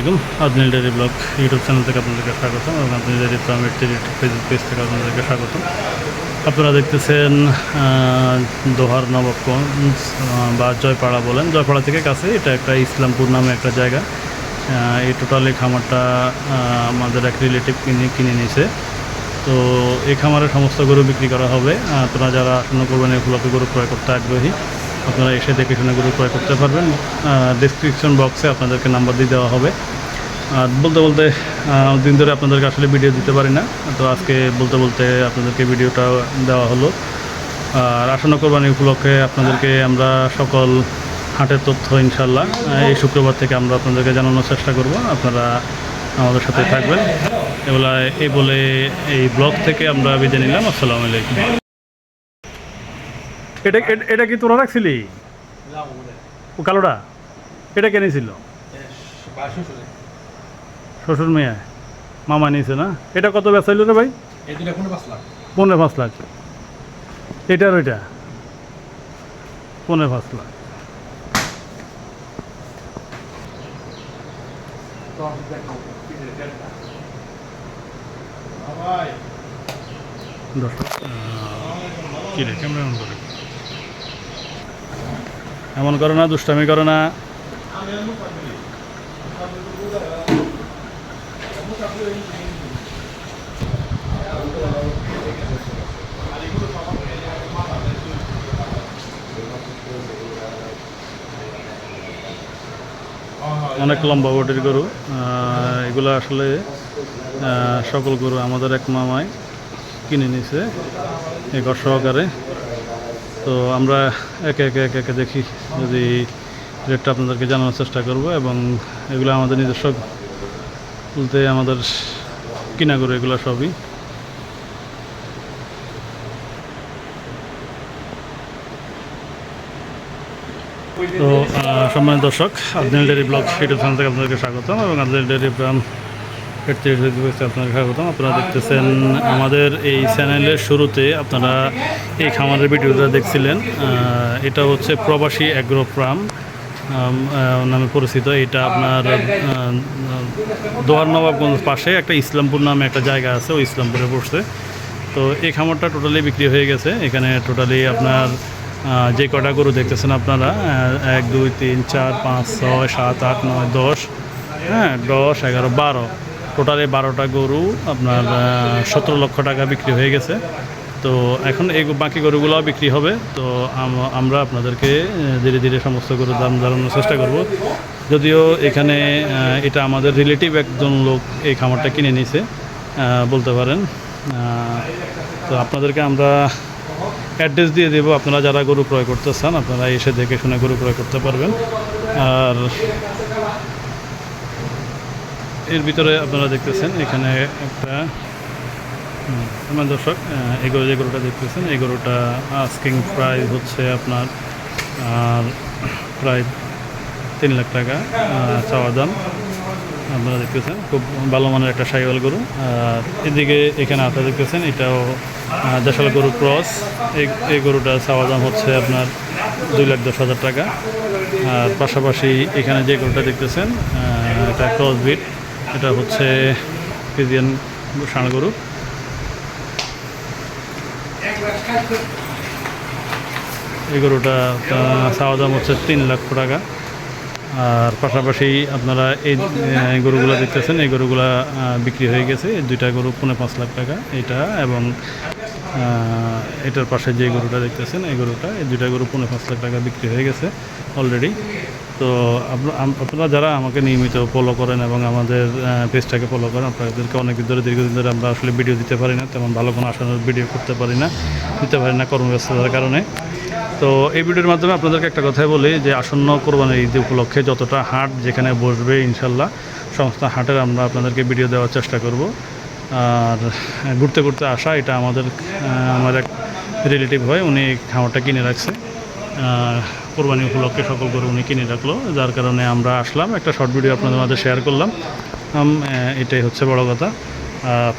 আলাইকুম। Adnil dairy blog YouTube channel থেকে আপনাদেরকে স্বাগতম এবং আদনিল ডেরি ফার্মের ফেসবুক পেজ থেকে আপনাদেরকে স্বাগতম আপনারা দেখতেছেন দোহার নবাবগঞ্জ বা জয়পাড়া বলেন। জয়পাড়া থেকে কাছে এটা একটা ইসলামপুর নামে একটা জায়গা। এই টোটালি খামারটা আমাদের এক রিলেটিভ কিনে কিনে নিয়েছে। তো এই খামারে সমস্ত গরু বিক্রি করা হবে। আপনারা যারা আসন্ন করবেন উপলক্ষে গরু ক্রয় করতে আগ্রহী। আপনারা এসে দেখে শুনে গরু ক্রয় করতে পারবেন। ডিসক্রিপশন বক্সে আপনাদেরকে নাম্বার দিয়ে দেওয়া হবে। আর বলতে বলতে দিন ধরে আপনাদেরকে আসলে ভিডিও দিতে পারি না। তো আজকে বলতে বলতে আপনাদেরকে ভিডিওটা দেওয়া হলো। আর আসন্ন কোরবানি উপলক্ষে আপনাদেরকে আমরা সকল হাটের তথ্য ইনশাল্লাহ এই শুক্রবার থেকে আমরা আপনাদেরকে জানানোর চেষ্টা করব। আপনারা আমাদের সাথে থাকবেন। এগুলা এই বলে এই ব্লগ থেকে আমরা বিদায় নিলাম। আসসালামু আলাইকুম। এটা এটা- এটা কি তোরা রাখছিলি? ও কালোটা? এটা কে নিয়েছিল শ্বশুর। মেয়ে। মামা নিয়েছে না? এটা কত বেচাইল রে ভাই? পাঁচ লাখ। পনেরো পাঁচ লাখ। এটার ওইটা? পনেরো পাঁচ লাখ। দর্শক কী রে ক্যামেরা করে। এমন করো না, দুষ্টামি করো না। অনেক লম্বা বটির গরু। এগুলো আসলে সকল গরু আমাদের এক মামায় কিনে নিছে এই ঘর সহকারে। তো আমরা একে একে একে একে দেখি যদি রেটটা আপনাদেরকে জানানোর চেষ্টা করব এবং এগুলো আমাদের নিজস্ব বলতে আমাদের কিনা গরু এগুলো সবই। তো সম্মানিত দর্শক Abdul dairy blog YouTube channel থেকে আপনাদেরকে স্বাগতম এবং আবদুল ডেরি ফার্ম আপনাদের স্বাগতম। আপনারা দেখতেছেন আমাদের এই চ্যানেলের শুরুতে আপনারা এই খামারের ভিডিওটা দেখছিলেন। এটা হচ্ছে প্রবাসী অ্যাগ্রো ফার্ম। নামে পরিচিত। এটা আপনার দোয়ার নবাবগঞ্জ পাশে একটা ইসলামপুর নামে একটা জায়গা আছে, ওই ইসলামপুরে পড়ছে তো এই খামারটা টোটালি বিক্রি হয়ে গেছে। এখানে টোটালি আপনার যে কটা গরু দেখতেছেন আপনারা এক, দুই, তিন, চার, পাঁচ, ছয়, সাত, আট, নয়, দশ হ্যাঁ দশ, এগারো, বারো। টোটালি বারোটা গরু আপনার সতেরো লক্ষ টাকা বিক্রি হয়ে গেছে। তো এখন এই বাকি গরুগুলোও বিক্রি হবে। তো আমরা আপনাদেরকে ধীরে ধীরে সমস্ত গরুর দাম জানানোর চেষ্টা করব। যদিও এখানে এটা আমাদের রিলেটিভ একজন লোক এই খামারটা কিনে নিয়েছে বলতে পারেন। তো আপনাদেরকে আমরা অ্যাড্রেস দিয়ে দেবো। আপনারা যারা গরু ক্রয় করতে চান, আপনারা এসে দেখে শুনে গরু ক্রয় করতে পারবেন। আর এর ভিতরে আপনারা দেখতেছেন এখানে একটা আমার দর্শক আহ, এই গরু যে গরুটা দেখতেছেন এই গরুটা আস্কিং প্রাইস হচ্ছে আপনার আর প্রায় তিন লাখ টাকা চাওয়া দাম। আপনারা দেখতেছেন খুব ভালো মানের একটা সাইওয়াল গরু। আর এদিকে এখানে আপনারা দেখতেছেন এটাও দেশাল গরু ক্রস এই গরুটা চাওয়া দাম হচ্ছে আপনার দুই লাখ দশ হাজার টাকা। আর পাশাপাশি এখানে যে গরুটা দেখতেছেন এটা ক্রস বিট এটা হচ্ছে ফিজিয়ান ষাঁড় গরু এই গরুটা চাওয়া দাম হচ্ছে তিন লক্ষ টাকা। আর পাশাপাশি আপনারা এই গরুগুলো দেখতেছেন, এই গরুগুলা বিক্রি হয়ে গেছে। এই দুইটা গরু পৌনে পাঁচ লাখ টাকা, এটা এবং এটার পাশে যে গরুটা দেখতেছেন, এই গরুটা, এই দুইটা গরু পৌনে পাঁচ লাখ টাকা বিক্রি হয়ে গেছে অলরেডি। তো আপনা- আপনারা যারা আমাকে নিয়মিত ফলো করেন এবং আমাদের পেজটাকে ফলো করেন, আপনাদেরকে অনেক দিন ধরে, দীর্ঘদিন ধরে আমরা আসলে ভিডিও দিতে পারি না, তেমন ভালো কোনো আসানোর ভিডিও করতে পারি না, দিতে পারি না কর্মব্যস্ততার কারণে। তো এই ভিডিওর মাধ্যমে আপনাদেরকে একটা কথাই বলি যে, আসন্ন কোরবানির ঈদ উপলক্ষে যতটা হাট যেখানে বসবে, ইনশাল্লাহ, সমস্ত হাটের আমরা আপনাদেরকে ভিডিও দেওয়ার চেষ্টা করব। আর, ঘুরতে ঘুরতে আসা, এটা আমাদের আমার এক রিলেটিভ হয়, উনি খামারটা কিনে রাখছে। কোরবানি উপলক্ষে সকল গরু উনি কিনে রাখল। যার কারণে আমরা আসলাম। একটা শর্ট ভিডিও আপনাদের মাঝে শেয়ার করলাম। এটাই হচ্ছে বড় কথা।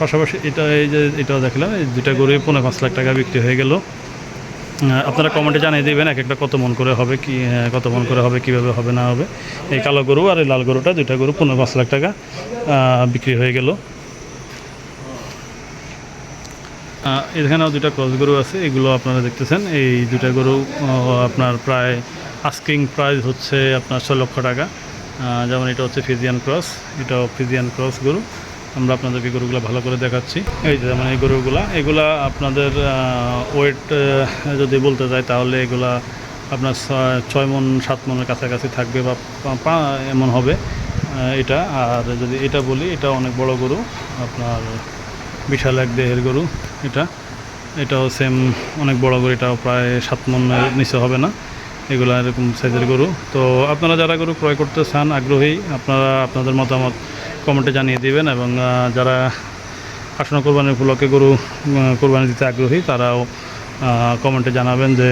পাশাপাশি এটা এই যে, এটাও দেখলাম, এই দুটা গরুই পনেরো পাঁচ লাখ টাকা বিক্রি হয়ে গেল। আপনারা কমেন্টে জানিয়ে দেবেন, এক একটা কত মন করে হবে, কি কত মন করে হবে, কীভাবে হবে, না হবে। এই কালো গরু আর এই লাল গরুটা, দুইটা গরু পনেরো পাঁচ লাখ টাকা বিক্রি হয়ে গেল। এখানেও দুটা ক্রস গরু আছে, এগুলো আপনারা দেখতেছেন। এই দুটা গরু আপনার প্রায় আস্কিং প্রাইস হচ্ছে আপনার ছয় লক্ষ টাকা। যেমন এটা হচ্ছে ফিজিয়ান ক্রস এটাও ফিজিয়ান ক্রস গরু। আমরা আপনাদেরকে গরুগুলো ভালো করে দেখাচ্ছি। এই যে যেমন এই গরুগুলা, এগুলা আপনাদের ওয়েট যদি বলতে যাই, তাহলে এগুলা আপনার ছয়- মন, সাত মনের কাছাকাছি থাকবে বা এমন হবে এটা। আর যদি এটা বলি, এটা অনেক বড় গরু। আপনার বিশাল এক দেহের গরু এটা। এটাও সেম অনেক বড় গরু, এটাও প্রায় সাত মনের নিচে হবে না। এগুলো এরকম সাইজের গরু। তো আপনারা যারা গরু ক্রয় করতে চান, আগ্রহী, আপনারা আপনাদের মতামত কমেন্টে জানিয়ে দিবেন এবং যারা আসন্ন কোরবানির উপলক্ষে গরু কোরবানি দিতে আগ্রহী, তারাও কমেন্টে জানাবেন যে,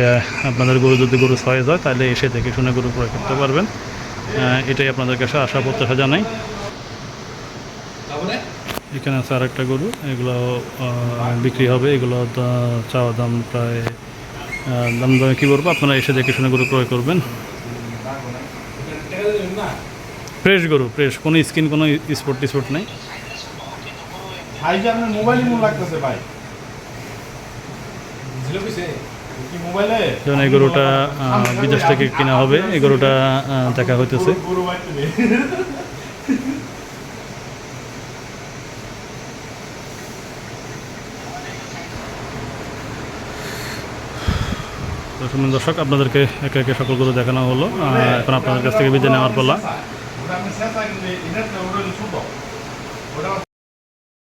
আপনাদের গরু যদি গরু সয়েজ হয়, তাহলে এসে দেখে শুনে গরু ক্রয় করতে পারবেন। এটাই আপনাদের কাছে আশা, প্রত্যাশা জানাই। এখানে আছে আর একটা গরু এগুলো বিক্রি হবে। এগুলো চাওয়া দাম প্রায় দাম দামে কী বলব? আপনারা এসে দেখে শুনে গরু ক্রয় করবেন। ফ্রেশ গরু ফ্রেশ। কোনো স্কিন কোনো স্পট টিস্পট নেই। ভাই যে আপনার মোবাইলই মনে লাগতেছে ভাই। যেমন এই গরুটা বিদেশ থেকে কেনা হবে। এই গরুটা দেখা হইতেছে গরু বাইতে দে। তো শুনুন দর্শক, আপনাদেরকে একে একে সকলগুলো দেখানো হলো। এখন আপনাদের কাছ থেকে বিদায় নেওয়ার পালা।